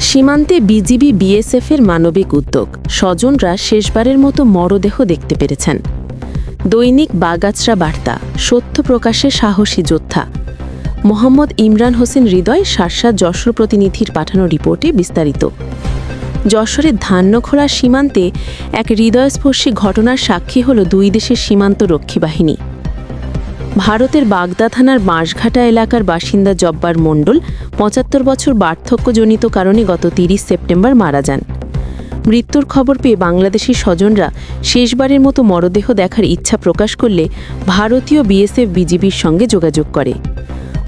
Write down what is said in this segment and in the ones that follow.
সীমান্তে বিজিবি বিএসএফের মানবিক উদ্যোগ। স্বজনরা শেষবারের মতো মরদেহ দেখতে পেরেছেন। দৈনিক বাগাছরা বার্তা, সত্য প্রকাশে সাহসী যোদ্ধা। মোহাম্মদ ইমরান হোসেন হৃদয় শার্শা যশোর প্রতিনিধির পাঠানো রিপোর্টে বিস্তারিত। যশোরের ধান্যখোলা সীমান্তে এক হৃদয়স্পর্শী ঘটনার সাক্ষী হল দুই দেশের সীমান্ত রক্ষী বাহিনী। ভারতের বাগদা থানার বাঁশঘাটা এলাকার বাসিন্দা জব্বার মণ্ডল পঁচাত্তর বছর বার্ধক্যজনিত কারণে গত তিরিশ সেপ্টেম্বর মারা যান। মৃত্যুর খবর পেয়ে বাংলাদেশি স্বজনরা শেষবারের মতো মরদেহ দেখার ইচ্ছা প্রকাশ করলে ভারতীয় বিএসএফ বিজিবির সঙ্গে যোগাযোগ করে।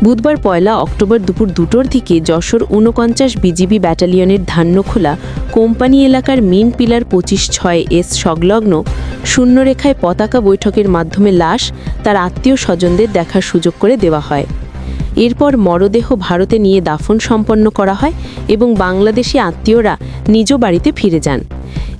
বুধবার পয়লা অক্টোবর দুপুর দুটোর দিকে যশোর ঊনপঞ্চাশ বিজিবি ব্যাটালিয়নের ধান্যখোলা কোম্পানি এলাকার মেন পিলার পঁচিশ ছয় এস সংলগ্ন শূন্যরেখায় পতাকা বৈঠকের মাধ্যমে লাশ তার আত্মীয় স্বজনদের দেখার সুযোগ করে দেওয়া হয়। এরপর মরদেহ ভারতে নিয়ে দাফন সম্পন্ন করা হয় এবং বাংলাদেশি আত্মীয়রা নিজ বাড়িতে ফিরে যান।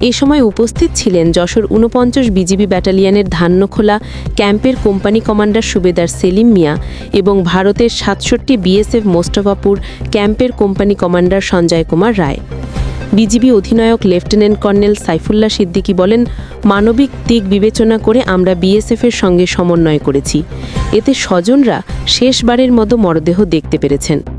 এ সময় উপস্থিত ছিলেন যশোর ঊনপঞ্চাশ বিজিবি ব্যাটালিয়নের ধান্যখোলা ক্যাম্পের কোম্পানি কমান্ডার সুবেদার সেলিম মিয়া এবং ভারতের সাতষট্টি বিএসএফ মোস্তফাপুর ক্যাম্পের company commander Sanjay Kumar Roy. BGB অধিনায়ক লেফটেন্যান্ট কর্নেল সাইফুল্লাহ সিদ্দিকী বলেন, মানবিক দিক বিবেচনা করে আমরা বিএসএফের সঙ্গে সমন্বয় করেছি। এতে স্বজনরা শেষবারের মতো মরদেহ দেখতে পেরেছেন।